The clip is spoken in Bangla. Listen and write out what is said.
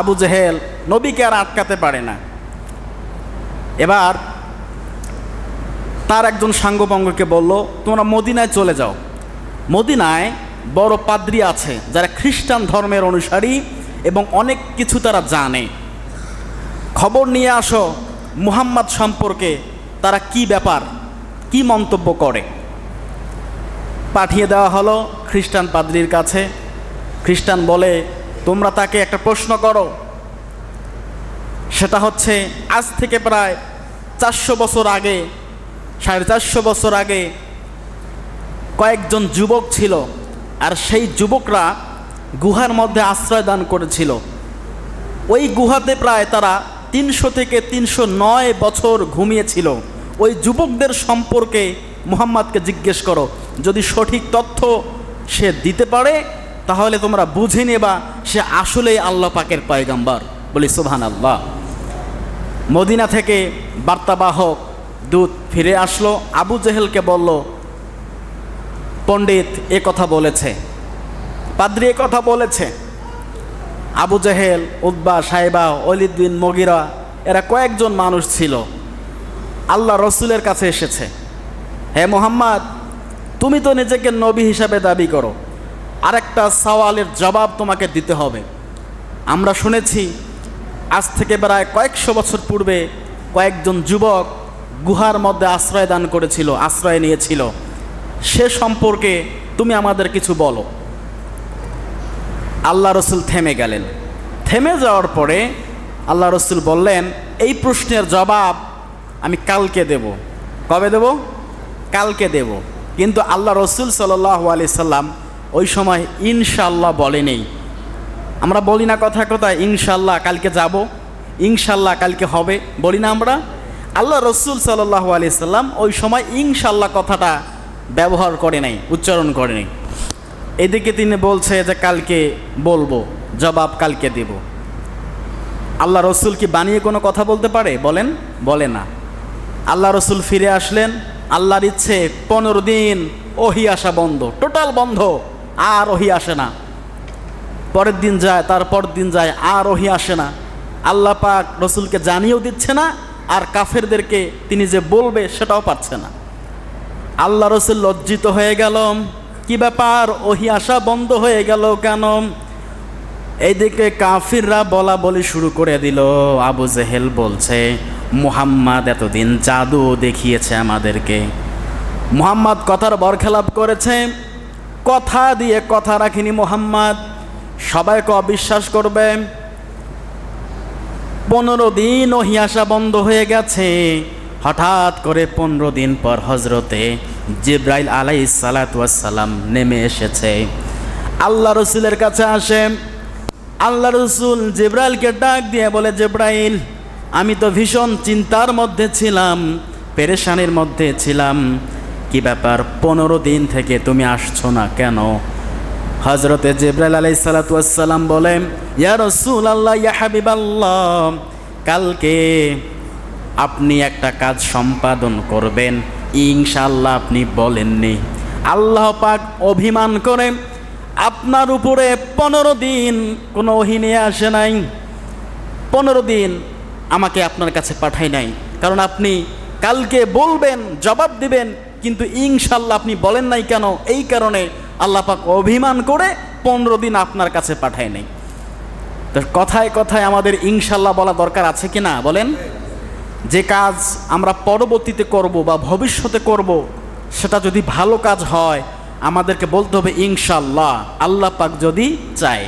আবু জেহেল নবীকে আর আটকাতে পারে না। এবার তার একজন সাঙ্গপঙ্গকে বলল, তোমরা মদিনায় চলে যাও। মদিনায় বড় পাদ্রী আছে, যারা খ্রিস্টান ধর্মের অনুসারী এবং অনেক কিছু তারা জানে। খবর নিয়ে আসো মুহাম্মদ সম্পর্কে তারা কি ব্যাপার, কি মন্তব্য করে। পাঠিয়ে দেওয়া হলো খ্রিস্টান পাদ্রির কাছে। খ্রিস্টান বলে তোমরা তাকে একটা প্রশ্ন করো। সেটা হচ্ছে, আজ থেকে প্রায় চারশো বছর আগে, সাড়ে চারশো বছর আগে কয়েকজন যুবক ছিল, আর সেই যুবকরা গুহার মধ্যে আশ্রয় দান করেছিল। ওই গুহাতে প্রায় তারা তিনশো থেকে তিনশো নয় বছর ঘুমিয়েছিল। ওই যুবকদের সম্পর্কে মুহাম্madকে জিজ্ঞেস করো। যদি সঠিক তথ্য সে দিতে পারে, তাহলে তোমরা বুঝে নেবা সে আসলেই আল্লাহ পাকের পয়গাম্বার। বলি সুবহান আল্লাহ মদিনা থেকে বার্তাবাহক দূত ফিরে আসলো, আবু জেহেলকে বলল, পণ্ডিত, এ কথা বলেছে। পাদ্রি এ কথা বলেছে। আবু জেহেল উদ্বা সাহেবা অলিদ্দিন মগিরা, এরা কয়েকজন মানুষ ছিল। আল্লাহ রসুলের কাছে এসেছে, হে মোহাম্মদ, তুমি তো নিজেকে নবী হিসাবে দাবি করো। আরেকটা সওয়ালের জবাব তোমাকে দিতে হবে। আমরা শুনেছি, আজ থেকে প্রায় কয়েকশো বছর পূর্বে কয়েকজন যুবক গুহার মধ্যে আশ্রয় দান করেছিল, আশ্রয় নিয়েছিল। সে সম্পর্কে তুমি আমাদের কিছু বলো। আল্লাহ রসুল থেমে গেলেন। থেমে যাওয়ার পরে আল্লাহ রসুল বললেন, এই প্রশ্নের জবাব আমি কালকে দেব। কবে দেব? কালকে দেব। কিন্তু আল্লাহ রসুল সাল্লাহ আলি সাল্লাম ওই সময় ইনশাল্লাহ বলেনি আমরা বলি না কথা কথা ইনশাল্লাহ কালকে যাব ইনশাল্লাহ কালকে হবে, বলি না আমরা। আল্লাহ রসুল সাল্লাহ আলি সাল্লাম ওই সময় ইনশাল্লাহ কথাটা ব্যবহার করে নাই, উচ্চারণ করে নাই। এদিকে তিনি বলছে যে কালকে বলব, জবাব কালকে দেব। আল্লাহ রসুল কি বানিয়ে কোনো কথা বলতে পারে? বলেন, বলে না। আল্লাহ রসুল ফিরে আসলেন, আল্লাহর ইচ্ছে পনেরো দিন ওহি আসা বন্ধ, টোটাল বন্ধ। আর ওহি আসে না। পরের দিন যায় তার তারপর দিন যায় আর ওহি আসে না। আল্লাহ পাক রসুলকে জানিয়েও দিচ্ছে না, আর কাফেরদেরকে তিনি যে বলবে সেটাও পারছে না। আল্লাহ রসুল লজ্জিত হয়ে গেল। কি ব্যাপার? ওহি আসা বন্ধ হয়ে গেল কেন? এইদিকে কাফিররা বলা বলি শুরু করে দিল, আবু জেহেল বলছে, মুহাম্মদ এতদিন জাদু দেখিয়েছে আমাদেরকে। মুহাম্মদ কথার বরখেলাপ করেছে। কথা দিয়ে কথা রাখিনি মুহাম্মদ। সবাইকে অবিশ্বাস করবে। পনেরো দিন ওহি আসা বন্ধ হয়ে গেছে। হঠাৎ করে পনেরো দিন পর হজরতে জিব্রাইল আলাই সালাতাম নেমে এসেছে। আল্লাহ রসুলের কাছে আসে। আল্লাহ রসুল জিব্রাইলকে ডাক দিয়ে বলে, জিব্রাইল, আমি তো ভীষণ চিন্তার মধ্যে ছিলাম, পেরেশানির মধ্যে ছিলাম। কি ব্যাপার? পনেরো দিন থেকে তুমি আসছো না কেন? হজরতে জিব্রাইল আলাই সালাতাম বলেন ইয়া রসুল আল্লাহ ইয়া হাবিব কালকে আপনি একটা কাজ সম্পাদন করবেন। ইনশাল্লাহ আপনি বলেননি। আল্লাহ পাক অভিমান করে আপনার উপরে পনেরো দিন কোনো ওহি নিয়ে আসে নাই। পনেরো দিন আমাকে আপনার কাছে পাঠাই নাই। কারণ আপনি কালকে বলবেন, জবাব দিবেন কিন্তু ইনশাল্লাহ আপনি বলেন নাই কেন? এই কারণে আল্লাহ পাক অভিমান করে পনেরো দিন আপনার কাছে পাঠায় নেই। তো কথায় কথায় আমাদের ইনশাল্লাহ বলা দরকার আছে কি না? বলেন। যে কাজ আমরা পরবর্তীতে করব বা ভবিষ্যতে করব, সেটা যদি ভালো কাজ হয়, আমাদেরকে বলতে হবে ইনশাল্লাহ, আল্লাহ পাক যদি চায়।